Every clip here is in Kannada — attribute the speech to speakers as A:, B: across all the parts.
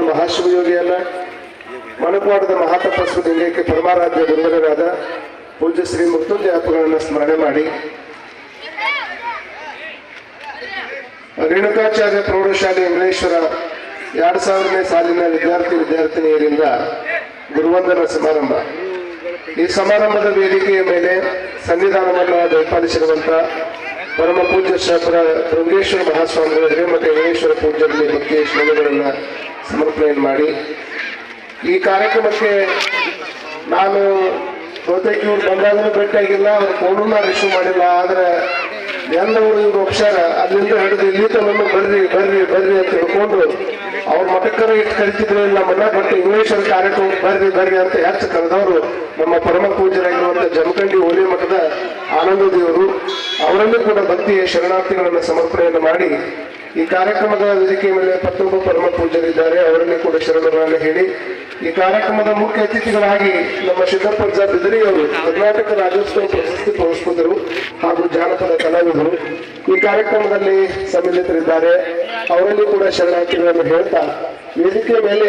A: ಭಗವಾನ್ ಮಹಾಶಿವಯೋಗಿಯನ್ನ ಮಣಪಾಡದ ಮಹಾತಪಸ್ವಿ ಲಿಂಗಕ್ಕೆ ಪರಮಾರಾಧ್ಯ ಗುರುವರಾದ ಪೂಜ್ಯ ಶ್ರೀ ಮೃತ್ಯುಂಜಯ ಸ್ಮರಣೆ ಮಾಡಿ. ರೇಣುಕಾಚಾರ್ಯ ಪ್ರೌಢಶಾಲೆ ಇಂಗ್ಲೇಶ್ವರ ಎರಡು ಸಾವಿರನೇ ಸಾಲಿನ ವಿದ್ಯಾರ್ಥಿ ವಿದ್ಯಾರ್ಥಿನಿಯರಿಂದ ಗುರುವಂದನ ಸಮಾರಂಭ. ಈ ಸಮಾರಂಭದ ವೇದಿಕೆಯ ಮೇಲೆ ಸನ್ನಿಧಾನವನ್ನು ದಯಪಾಲಿಸಿರುವಂತ ಪರಮ ಪೂಜ್ಯ ಶಾಸ್ತ್ರ ಬೃಂಗೇಶ್ವರ ಮಹಾಸ್ವಾಮಿಗಳು ಹಿರೇಮಠ ಲಿಂಗೇಶ್ವರ ಪೂಜೆಯಲ್ಲಿ ಬಗ್ಗೆ ಶ್ರಮಗಳನ್ನು ಸಮರ್ಪಣೆಯನ್ನು ಮಾಡಿ. ಈ ಕಾರ್ಯಕ್ರಮಕ್ಕೆ ನಾನು ಬಹುತೇಕ ಇವ್ರು ಬಂದಾಗಲೂ ಭೇಟಿಯಾಗಿಲ್ಲ ಅವ್ರು ಫೋನೂ ರಿಸೀವ್ ಮಾಡಿಲ್ಲ, ಆದ್ರೆ ಎಲ್ಲವರು ಇವರು ಒಪ್ಸ್ಯಾರ, ಅಲ್ಲಿಂದ ಹಿಡಿದು ಇಲ್ಲಿ ತನಕ ಬರ್ರಿ ಬರ್ರಿ ಬರ್ರಿ ಅಂತ ಹೇಳ್ಕೊಂಡು ಅವ್ರ ಮಠಕ್ಕರ ಇಟ್ಟು ಕರಿತಿದ್ರು, ಇಲ್ಲ ಮನ್ನ ಬಟ್ ಇಂಗ್ಲೇಶ್ವರ ಕಾರ್ಯಕ್ರಮ ಬರ್ರಿ ಬರ್ರಿ ಅಂತ ಹೆಚ್ಚು ಕರೆದವರು ನಮ್ಮ ಪರಮ ಪೂಜರಾಗಿರುವಂಥ ಜಮಖಂಡಿ ಹೋಲಿ ಮಠದ ಆನಂದ ದೇವರು ಅವರಲ್ಲೂ ಕೂಡ ಭಕ್ತಿಯ ಶರಣಾರ್ಥಿಗಳನ್ನು ಸಮರ್ಪಣೆಯನ್ನು ಮಾಡಿ ಈ ಕಾರ್ಯಕ್ರಮದ ವೇದಿಕೆಯ ಮೇಲೆ ಪತ್ತೊಬ್ಬ ಪರಮ ಪೂಜರಿದ್ದಾರೆ ಅವರಲ್ಲಿ ಕೂಡ ಶರಣರನ್ನು ಹೇಳಿ ಈ ಕಾರ್ಯಕ್ರಮದ ಮುಖ್ಯ ಅತಿಥಿಗಳಾಗಿ ನಮ್ಮ ಸಿದ್ದಪ್ಪ ಬಿದರಿ ಅವರು ಕರ್ನಾಟಕ ರಾಜ್ಯೋತ್ಸವ ಪ್ರಶಸ್ತಿ ಪುರಸ್ಕೃತರು ಹಾಗೂ ಜಾನಪದ ಕಲಾವಿದರು ಈ ಕಾರ್ಯಕ್ರಮದಲ್ಲಿ ಸಮ್ಮಿಲಿತರಿದ್ದಾರೆ. ಅವರಲ್ಲಿ ಕೂಡ ಶರಣಾರ್ಥಿಗಳನ್ನು ಹೇಳ್ತಾ ವೇದಿಕೆಯ ಮೇಲೆ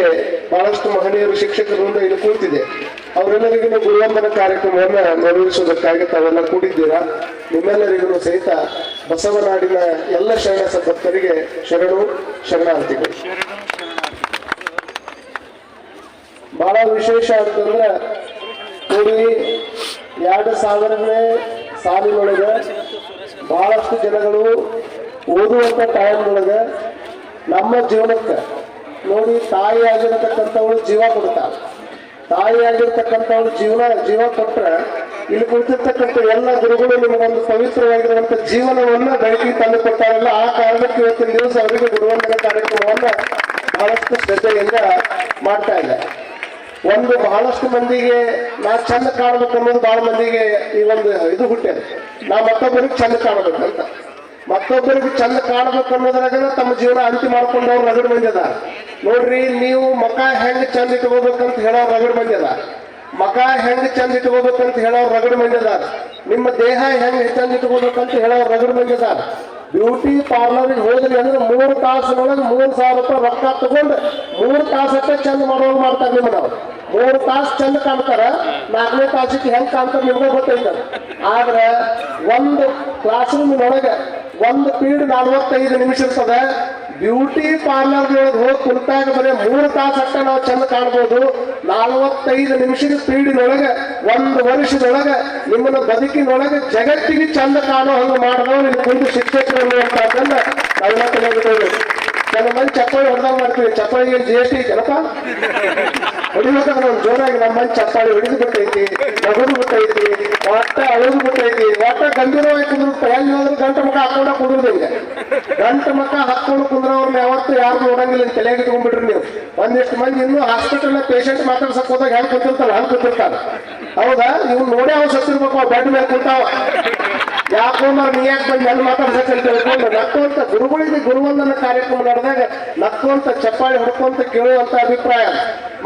A: ಬಹಳಷ್ಟು ಮಹನೀಯರು ಶಿಕ್ಷಕರಿಂದ ಇಲ್ಲಿ ಕೂತಿದೆ. ಅವರೆಲ್ಲರಿಗೂ ಗುರುವಂದನ ಕಾರ್ಯಕ್ರಮವನ್ನು ನೆರವೇರಿಸುವುದಕ್ಕಾಗಿ ತಾವೆಲ್ಲ ಕೂಡಿದ್ದೀರಾ? ನಿಮ್ಮೆಲ್ಲರಿಗೂ ಸಹಿತ ಬಸವನಾಡಿನ ಎಲ್ಲ ಶರಣ ಸಭಕ್ತರಿಗೆ ಶರಣು ಶರಣಾರ್ಥಿಗಳು. ಬಹಳ ವಿಶೇಷ ಅಂತಂದ್ರೆ ಕೂಡಿ ಎರಡು ಸಾವಿರನೇ ಸಾಲಿನೊಳಗೆ ಬಹಳಷ್ಟು ಜನಗಳು ಓದುವಂತ ಟೈಮ್ನೊಳಗೆ ನಮ್ಮ ಜೀವನಕ್ಕೆ ನೋಡಿ, ತಾಯಿ ಆಗಿರತಕ್ಕಂಥವಳು ಜೀವ ಕೊಡ್ತಾಳೆ ತಾಯಿ ಆಗಿರ್ತಕ್ಕಂಥವಳು ಜೀವನ, ಜೀವ ಕೊಟ್ರೆ ಇಲ್ಲಿ ಕುಳಿತಿರ್ತಕ್ಕಂಥ ಎಲ್ಲ ಗುರುಗಳು ನಿಮಗೊಂದು ಪವಿತ್ರವಾಗಿರುವಂತ ಜೀವನವನ್ನ ಬೆಳಕಿಗೆ ತಂದು ಕೊಡ್ತಾರಲ್ಲ, ಆ ಕಾರಣಕ್ಕೆ ಇವತ್ತಿನ ದಿವಸ ಅವರಿಗೆ ಗುರುವಂದನ ಕಾರ್ಯಕ್ರಮವನ್ನ ಬಹಳಷ್ಟು ಶ್ರದ್ಧೆಯಿಂದ ಮಾಡ್ತಾ ಇದೆ ಒಂದು ಬಹಳಷ್ಟು ಮಂದಿಗೆ ನಾ ಚಂದ ಕಾಣ್ಬೇಕು ಅನ್ನೋದು ಬಹಳ ಮಂದಿಗೆ ಈ ಒಂದು ಇದು ಹುಟ್ಟೆ ನಾ ಮತ್ತೊಬ್ಬರಿಗೆ ಚಂದ ಕಾಣಬೇಕು ಅಂತ. ಮತ್ತೊಬ್ಬರಿಗೆ ಚಂದ ಕಾಣಬೇಕು ಅನ್ನೋದ್ರಾಗ ತಮ್ಮ ಜೀವನ ಅಂತಿ ಮಾಡ್ಕೊಂಡವ್ರು ರಗಡ್ ಬಂದ್ಯದ ನೋಡ್ರಿ, ನೀವು ಮಕ ಹೆಂಗ್ ಚಂದ ಇಟ್ಕೋಬೇಕಂತ ಹೇಳೋ ರಗಡ್ ಬಂದ್ಯದ ಮಕ ಹೆಂಗ್ ಚಂದ ಇಟ್ಕೋಬೇಕಂತ ಹೇಳೋ ರಗಡ್ ಬಂದ್ಯದ ನಿಮ್ಮ ದೇಹ ಹೆಂಗ್ ಚಂದ ಇಟ್ಕೋಬೇಕಂತ ಹೇಳೋರು ರಗಡ್ ಬಂದ್ಯದ ಬ್ಯೂಟಿ ಪಾರ್ಲರ್ಗೆ ಹೋದ್ರಿ ಅಂದ್ರೆ ಮೂರು ತಾಸಿನೊಳಗೆ ಮೂರು ಸಾವಿರ ರೂಪಾಯಿ ರೊಕ್ಕ ತಗೊಂಡು ಮೂರು ತಾಸಕ್ಕೆ ಚಂದ ಮಾಡೋರು ಮಾಡ್ತಾರೆ ನಿಮ್ಮ ನಾವು ಮೂರು ತಾಸು ಚಂದ ಕಾಣ್ತಾರ, ನಾಲ್ಕನೇ ತಾಸಿಗೆ ಹೆಂಗ್ ಕಾಣ್ತಾರ ನಿಮ್ಗೆ ಗೊತ್ತೈತ. ಆದ್ರೆ ಒಂದು ಕ್ಲಾಸ್ ರೂಮಿನೊಳಗೆ ಒಂದು ಪೀಡ್ ನಲ್ವತ್ತೈದು ನಿಮಿಷ ಇರ್ತದೆ. ಬ್ಯೂಟಿ ಪಾರ್ಲರ್ ಒಳಗೆ ಹೋಗಿ ಕುಂತಾಗ ಬರೀ ಮೂರು ತಾಸು ನಾವು ಚಂದ ಕಾಣ್ಬೋದು. ನಲ್ವತ್ತೈದು ನಿಮಿಷದ ಪೀಡಿನೊಳಗೆ ಒಂದು ವರ್ಷದೊಳಗೆ, ನಿಮ್ಮನ್ನ ಬದುಕಿನೊಳಗೆ ಜಗತ್ತಿಗೆ ಚಂದ ಕಾಣೋ ಹಂಗೆ ಮಾಡೋ ನಿಮ್ಗೆ ಕುಂತು ಶಿಕ್ಷಕರು ಅನ್ನುವಂಥದ್ದನ್ನ ನಾವೆಲ್ಲ ತಿಳಿದುಕೊಳ್ಳಿ ಕೆಲವು ಮಂದಿ ಚಪ್ಪಾಳಿ ಹೊಡೆದಾಗ ಮಾಡ್ತೀವಿ. ಚಪ್ಪಾಳಿಗೆ ಜಿ ಎಸ್ ಟಿ ಐತೆನಪ್ಪ? ಹೊಡಿಬೇಕಾದ್ರೆ ನಾವು ಜೋರಾಗಿ ನಮ್ಮ ಮಂದಿ ಚಪ್ಪಾಳಿ ಹೊಡಿದು ಬಿಟ್ಟೈತಿ, ನಗುದು ಬಿಟ್ಟೈತಿ. ಒಟ್ಟ ಅಳದು ಬಿಟ್ಟೈತಿ ಒಟ್ಟ ಗಂಭೀರವಾಗಿ ಕುಂದ್ರು ಎಲ್ಲಿ ಹೋದ್ರೆ ಹಾಕೊಂಡ ಕುಂದ್ರದಂಗೆ ಗಂಟ ಮುಖ ಹಾಕೊಂಡು ಕುಂದ್ರವ್ರನ್ನ ಯಾವತ್ತು ಯಾರು ನೋಡಂಗಿಲ್ಲ. ತಲೆಯಾಗಿ ತಗೊಂಡ್ಬಿಟ್ರಿ ನೀವು. ಒಂದಿಷ್ಟು ಮಂದಿ ಇನ್ನೂ ಹಾಸ್ಪಿಟಲ್ ಪೇಷಂಟ್ ಮಾತಾಡ್ಸಕ್ ಹೋದಾಗ ಹೆಂಗ್ ಕೂತಿರ್ತಾರ, ಹಂಗ್ ಕೂತಿರ್ತಾರ. ಹೌದಾ? ನೀವು ನೋಡೇ ಅವ್ರು ಸತ್ತಿರ್ಬೇಕು ಬೆಡ್ ಮೇಲೆ ಕೂತಾವ. ಯಾಕೋ ನಾವು ನೀ ಯಾಕೆ ಬಂದು ಎಲ್ಲಿ ಮಾತಾಡ್ಸಕ್ಕಂತ ಹೇಳ್ಕೊಂಡು ನಕ್ಕುವಂತ ಗುರುಗಳಿಗೆ ಗುರುವಂದನ ಕಾರ್ಯಕ್ರಮ ನಡೆದಾಗ ನಕ್ಕುವಂತ ಚಪ್ಪಾಳಿ ಹೊಡ್ಕೊಂತ ಕೇಳುವಂತ ಅಭಿಪ್ರಾಯ.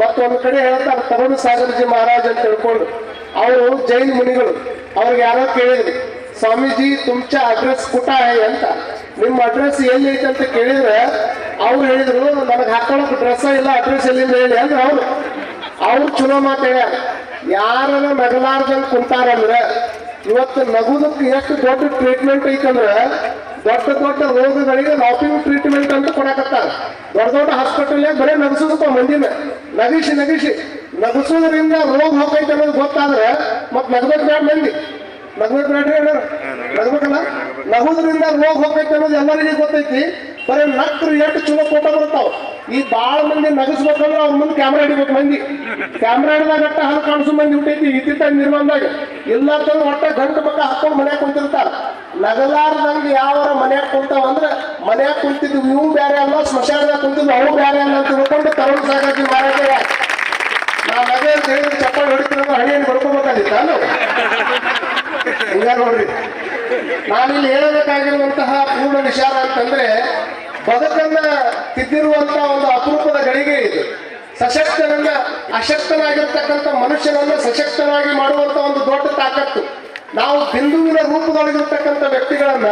A: ಮತ್ತೊಂದು ಕಡೆ ಹೇಳ್ತಾರೆ ತರುಣ ಸಾಗರ್ಜಿ ಮಹಾರಾಜ್ ಅಂತ ಹೇಳ್ಕೊಂಡು ಅವರು ಜೈನ್ ಮುನಿಗಳು. ಅವ್ರಿಗೆ ಯಾರೋ ಕೇಳಿದ್ರು, ಸ್ವಾಮೀಜಿ, ತುಮಚ ಅಡ್ರೆಸ್ ಕುಟ ಅಂತ. ನಿಮ್ಮ ಅಡ್ರೆಸ್ ಎಲ್ಲಿ ಐತೆ ಅಂತ ಕೇಳಿದ್ರೆ, ಅವ್ರು ಹೇಳಿದ್ರು, ನನಗೆ ಹಾಕೊಳಕ್ ಡ್ರೆಸ್ ಇಲ್ಲ ಅಡ್ರೆಸ್ ಎಲ್ಲಿಂದ ಹೇಳಿ ಅಂದ್ರೆ ಅವ್ರು. ಅವ್ರು ಚಲೋ ಮಾತು ಹೇಳ್ಯಾರ ಯಾರನ್ನ ನಗಲಾರ್ದಂಗ್ ಕುಂತಾರಂದ್ರೆ ಇವತ್ತು ನಗುದಕ್ಕೆ ಎಷ್ಟು ದೊಡ್ಡ ಟ್ರೀಟ್ಮೆಂಟ್ ಐತಂದ್ರೆ, ದೊಡ್ಡ ದೊಡ್ಡ ರೋಗಗಳಿಗೆ ಲಾಪಿಂಗ್ ಟ್ರೀಟ್ಮೆಂಟ್ ಅಂತ ಕೊಡಕತ್ತಾರ. ದೊಡ್ಡ ದೊಡ್ಡ ಹಾಸ್ಪಿಟಲ್ ಬರೀ ನಗಸೋದಪ್ಪ ಮಂದಿನ. ನಗಿಸಿ ನಗಿಸಿ. ನಗಸೋದ್ರಿಂದ ರೋಗ ಹೋಗೈತೆ ಮತ್ ನಗಬೇಕು ಬೇಡ ಮಂದಿ. ನಗಬೇಕು ಬೇಡ್ರಿ ಹೇಳೋರು ನಗಬೇಕಲ್ಲ ನಗುದ್ರಿಂದ ರೋಗ ಹೋಗ್ಬೇಕು ಅನ್ನೋದು ಎಲ್ಲರಿಗೂ ಗೊತ್ತೈತಿ. ಬರೀ ನಕ್ರು ಎಷ್ಟು ಚಲೋ ಫೋಟೋ ಬರ್ತಾವ ಈ ಬಾಳ ಮಂದಿ ನಗಸ್ಬೇಕಂದ್ರೆ ಅವ್ರ ಮುಂದೆ ಕ್ಯಾಮ್ರಾ ಹಿಡಿಬೇಕು ಮಂದಿ. ಕ್ಯಾಮ್ರಾ ಹಿಡಿದಾಗ ಅಟ್ಟ ಹಲ್ ಕಾಣಿಸೋ ಮಂದಿ ಹುಟ್ಟೈತಿ. ಇದ್ದಿದ್ದ ನಿರ್ಮಾಣದಾಗ. ಇಲ್ಲ ತಂದು ಒಟ್ಟ ಗಂಟು ಪಕ್ಕ ಹಾಕೊಂಡು ಮನ್ಯಾಗ ಕುಂತಿರ್ತಾರ. ನಗಲಾರ್ದಂಗೆ ಯಾವರ ಮನ್ಯಾಗ ಕುಂತಾವ ಅಂದ್ರೆ ಮನ್ಯಾಗ ಕುಂತಿದ್ವು ಇವು ಬೇರೆ ಅಲ್ಲ ಸ್ಮಶಾನದಾಗ ಕುಂತಿದ್ವು ಅವು ಬೇರೆ ಅಲ್ಲ ಅಂತ ತಿಳ್ಕೊಂಡು ತರುಣ್ ಸಾಗಾಜಿ ಮಾರಾಟ ನಾ ನಗೆ ಅಂತ ಹೇಳಿದ್ರೆ ಚಪ್ಪಾಳಿ ಹೊಡಿತೀನಿ ಹಣಿಯನ್ನು ಬಡ್ಕೋಬೇಕಾಗಿತ್ತ ನಾವು ಹಿಂಗ ನೋಡ್ರಿ. ನಾನಿಲ್ಲಿ ಹೇಳಬೇಕಾಗಿರುವಂತಹ ಪೂರ್ಣ ವಿಚಾರ ಅಂತಂದ್ರೆ, ಬದುಕನ್ನ ತಿದ್ದಿರುವಂತಹ ಒಂದು ಅಪರೂಪದ ಗಳಿಗೆ ಇದು. ಸಶಕ್ತನನ್ನ ಅಶಕ್ತನಾಗಿರ್ತಕ್ಕಂಥ ಮನುಷ್ಯನನ್ನ ಸಶಕ್ತನಾಗಿ ಮಾಡುವಂತ ಒಂದು ದೊಡ್ಡ ತಾಕತ್ತು. ನಾವು ಬಿಂದುವಿನ ರೂಪದೊಳಗಿರ್ತಕ್ಕಂಥ ವ್ಯಕ್ತಿಗಳನ್ನ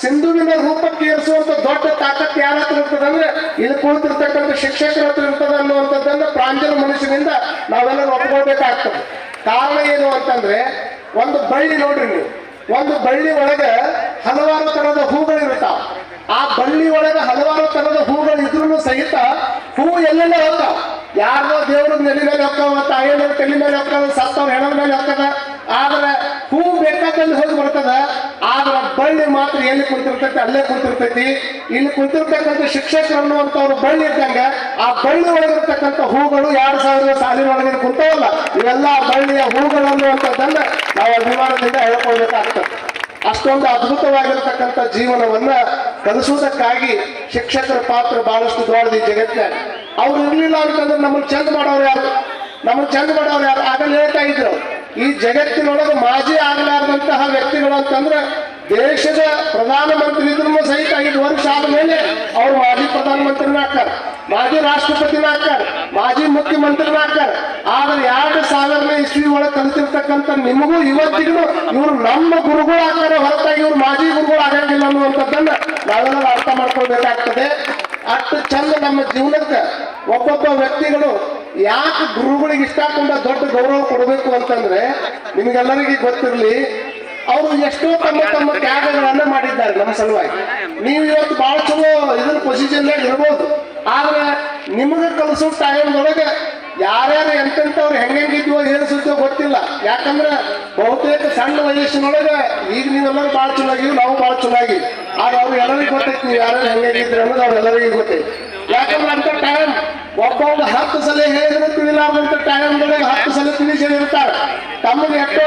A: ಸಿಂಧುವಿನ ರೂಪಕ್ಕೆ ಏರಿಸುವಂತ ದೊಡ್ಡ ತಾಕತ್ತು ಯಾರ ಹತ್ರ ಇರ್ತದೆ ಅಂದ್ರೆ, ಇಲ್ಲಿ ಕುಳಿತಿರ್ತಕ್ಕಂಥ ಶಿಕ್ಷಕರ ಹತ್ರ ಇರ್ತದ ಪ್ರಾಂಜಲ ಮನುಷ್ಯನಿಂದ ನಾವೆಲ್ಲರೂ ಒಪ್ಕೊಳ್ಬೇಕಾಗ್ತದೆ. ಕಾರಣ ಏನು ಅಂತಂದ್ರೆ ಒಂದು ಬಳ್ಳಿ ನೋಡ್ರಿ ಒಂದು ಬಳ್ಳಿ ಒಳಗೆ ಹಲವಾರು ತರದ ಹೂಗಳು ಇರ್ತಾವ ಆ ಬಳ್ಳಿ ಒಳಗೆ ಹಲವಾರು ತರದ ಹೂಗಳು ಇದ್ರೂ ಸಹಿತ ಹೂ ಎಲ್ಲೆಲ್ಲ ಹೋಗ್ತಾವ. ಯಾರ್ದೋ ದೇವ್ರ ನೆಲೆ ಮೇಲೆ ಹೋಗ್ತಾವ ತಾಯಿಯವ್ರ ತಲೆ ಮೇಲೆ ಹೋಗ್ತಾವ ಸತ್ತವ ಹೆಣ ಮೇಲೆ ಹೋಗ್ತದ ಆದ್ರೆ ಹೂ ಬೇಕಾದಲ್ಲಿ ಹೋಗಿ ಬರ್ತದ ಆದ್ರೆ ಬಳ್ಳಿ ಮಾತ್ರ ಎಲ್ಲಿ ಕುಂತಿರ್ತೈತಿ ಅಲ್ಲೇ ಕುಂತಿರ್ತೈತಿ ಇಲ್ಲಿ ಕುಂತಿರ್ತಕ್ಕಂಥ ಶಿಕ್ಷಕರು ಅನ್ನುವಂಥವ್ರು ಬಳ್ಳಿ ಇದ್ದಂಗ, ಆ ಬಳ್ಳಿ ಒಳಗಿರ್ತಕ್ಕಂಥ ಹೂಗಳು ಎರಡು ಸಾವಿರದ ಸಾಲಿನ ಒಳಗೆ ಕುಂತವಲ್ಲ, ಇವೆಲ್ಲ ಬಳ್ಳಿಯ ಹೂಗಳು ಅನ್ನುವಂಥದ್ದನ್ನ ನಾವು ಅಭಿಮಾನದಿಂದ ಹೇಳ್ಕೊಳ್ಬೇಕಾಗ್ತದೆ. ಅಷ್ಟೊಂದು ಅದ್ಭುತವಾಗಿರತಕ್ಕಂಥ ಜೀವನವನ್ನ ಕಲಿಸುವುದಕ್ಕಾಗಿ ಶಿಕ್ಷಕರ ಪಾತ್ರ ಬಹಳಷ್ಟು ದೊಡ್ಡದು ಈ ಜಗತ್ತಿನಾಗ ಅವ್ರು ಇರ್ಲಿಲ್ಲ ಅಂತಂದ್ರೆ ನಮ್ಮನ್ನು ಚಂದ ಮಾಡೋರು ಯಾರು? ನಮ್ಮನ್ನು ಚಂದ ಮಾಡೋರು ಯಾರು? ಆಗಲೇ ಹೇಳ್ತಾ ಇದ್ರು. ಈ ಜಗತ್ತಿನೊಳಗೆ ಮಾಜಿ ಆಗಲಾರದಂತಹ ವ್ಯಕ್ತಿಗಳು ಅಂತಂದ್ರೆ ದೇಶದ ಪ್ರಧಾನಮಂತ್ರಿ ಇದ್ರೂ ಸಹಿತ ಐದು ವರ್ಷ ಆದ್ಮೇಲೆ ಅವ್ರು ಮಾಜಿ ಪ್ರಧಾನಮಂತ್ರಿನ ಹಾಕ್ತಾರೆ ಮಾಜಿ ರಾಷ್ಟ್ರಪತಿನ ಮಾಜಿ ಮುಖ್ಯಮಂತ್ರಿನ ಆದ್ರೆ ಎರಡು ಸಾವಿರನೇ ಇಸ್ವಿ ಒಳಗೆ ಕಲಿತಿರ್ತಕ್ಕಂಥ ನಿಮಗೂ ಇವತ್ತಿಗೂ ಇವರು ನಮ್ಮ ಗುರುಗಳು ಹೊರತಾಗಿ ಇವ್ರು ಮಾಜಿ ಗುರುಗಳು ಆಗಂಗಿಲ್ಲ ಅನ್ನುವಂಥದ್ದನ್ನ ನಾವೆಲ್ಲ ಅರ್ಥ ಮಾಡ್ಕೊಳ್ಬೇಕಾಗ್ತದೆ. ಅಷ್ಟು ಚಂದ ನಮ್ಮ ಜೀವನಕ್ಕೆ ಒಬ್ಬೊಬ್ಬ ವ್ಯಕ್ತಿಗಳು ಯಾಕೆ ಗುರುಗಳಿಗೆ ಇಷ್ಟಕೊಂಡ ದೊಡ್ಡ ಗೌರವ ಕೊಡಬೇಕು ಅಂತಂದ್ರೆ ನಿಮಗೆಲ್ಲರಿಗೂ ಗೊತ್ತಿರಲಿ ಅವರು ಎಷ್ಟೋ ತಮ್ಮ ತಮ್ಮ ತ್ಯಾಗಗಳನ್ನ ಮಾಡಿದ್ದಾರೆ ನಮ್ಮ ಸಲುವಾಗಿ. ನೀವು ಇವತ್ತು ಬಹಳ ಚಲೋ ಇದನ್ನ ಪೊಸಿಷನ್ ಇರ್ಬೋದು. ಆದ್ರೆ ನಿಮಗೆ ಕಲಿಸೋ ಟೈಮ್ದೊಳಗೆ ಯಾರ್ಯಾರು ಎಂತೆಂಥವ್ರು ಹೆಂಗಿದ್ವೋ ಏನು ಸುದ್ದಿಯೋ ಗೊತ್ತಿಲ್ಲ. ಯಾಕಂದ್ರೆ ಬಹುತೇಕ ಸಣ್ಣ ವಯಸ್ಸಿನೊಳಗೆ ಈಗ ನೀವೆಲ್ಲರೂ ಬಹಳ ಚಲೋ ನಾವು ಭಾಳ ಚಲೋ ಆಗಿವಿ ಆದ್ರೆ ಅವ್ರು ಎಲ್ಲರಿಗೂ ಗೊತ್ತೈತಿ ನೀವು ಯಾರ್ಯಾರು ಹೆಂಗಿದ್ರಿ ಅನ್ನೋದು ಅವ್ರೆಲ್ಲರಿಗೂ ಗೊತ್ತೈತಿ. ಯಾಕಂದ್ರೆ ಅಂತ ಟೈಮ್ ಒಬ್ಬೊಬ್ಬ ಹತ್ತು ಸಲ ಹೇಳಿದ್ರೆ ತಿಳಿಲಾರ್ದಂತ ಟೈಮ್ ಹತ್ತು ಸಲ ತಿಳಿಸಿ ಹೇಳಿರ್ತಾರೆ ತಮಗೆ ಎಷ್ಟೋ